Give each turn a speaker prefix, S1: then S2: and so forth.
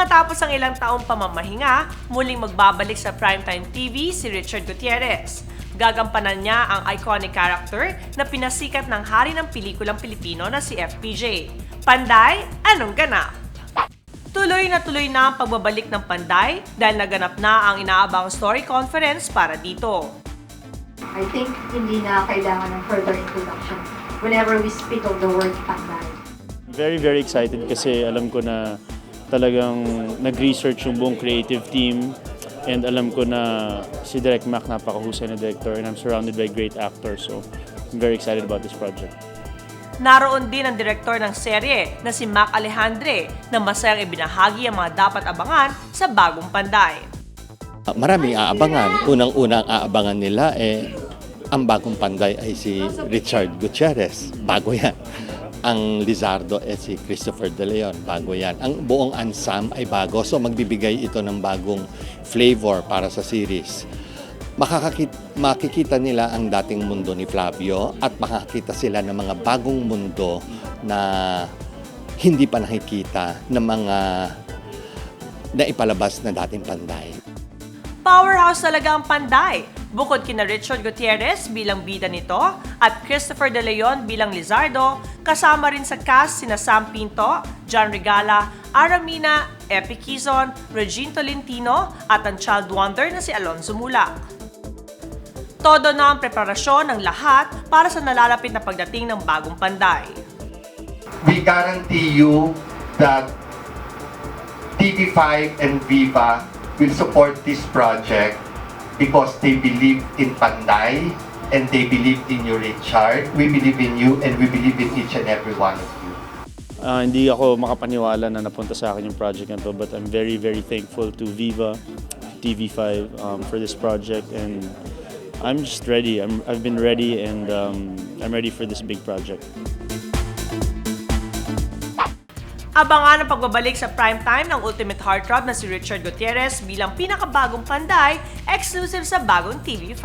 S1: Matapos ang ilang taong pamamahinga, muling magbabalik sa Primetime TV si Richard Gutierrez. Gagampanan niya ang iconic character na pinasikat ng hari ng pelikulang Pilipino na si FPJ. Panday, anong ganap? Tuloy na tuloy na ang pagbabalik ng Panday dahil naganap na ang inaabang story conference para dito.
S2: I think hindi na kailangan ng further introduction whenever we speak of the word panday.
S3: Very, very excited kasi alam ko na talagang nag-research yung buong creative team and alam ko na si Direk Mac napakahusay na director and I'm surrounded by great actors so I'm very excited about this project.
S1: Naroon din ang direktor ng serye na si Mac Alejandre na masayang ibinahagi ang mga dapat abangan sa bagong Panday.
S4: Maraming aabangan. Unang-unang aabangan nila eh ang bagong panday ay si Richard Gutierrez. Bago yan. Ang Lizardo eh si Christopher De Leon. Bago yan. Ang buong ansam ay bago. So magbibigay ito ng bagong flavor para sa series. Makakakit, makikita nila ang dating mundo ni Flavio at makakita sila ng mga bagong mundo na hindi pa nakikita ng mga na ipalabas na dating panday.
S1: Powerhouse talaga ang Panday. Bukod kina Richard Gutierrez bilang bida nito at Christopher De Leon bilang Lizardo, kasama rin sa cast sina Sam Pinto, John Regala, Aramina, Epi Quizon, Regine Tolentino at ang child wonder na si Alonzo Mulak. Todo na ang preparasyon ng lahat para sa nalalapit na pagdating ng bagong Panday.
S5: we guarantee you that TV5 and Viva will support this project because they believe in Panday and they believe in you, Richard. We believe in you and we believe in each and every one of you.
S3: Ah, hindi ako makapaniwala na napunta sa akin yung project na to but I'm very, very thankful to Viva, TV5 um, for this project and I'm just ready. I'm, I've been ready and um, I'm ready for this big project.
S1: Abangan ang pagbabalik sa primetime ng Ultimate Heartthrob na si Richard Gutierrez bilang pinakabagong panday exclusive sa bagong TV5.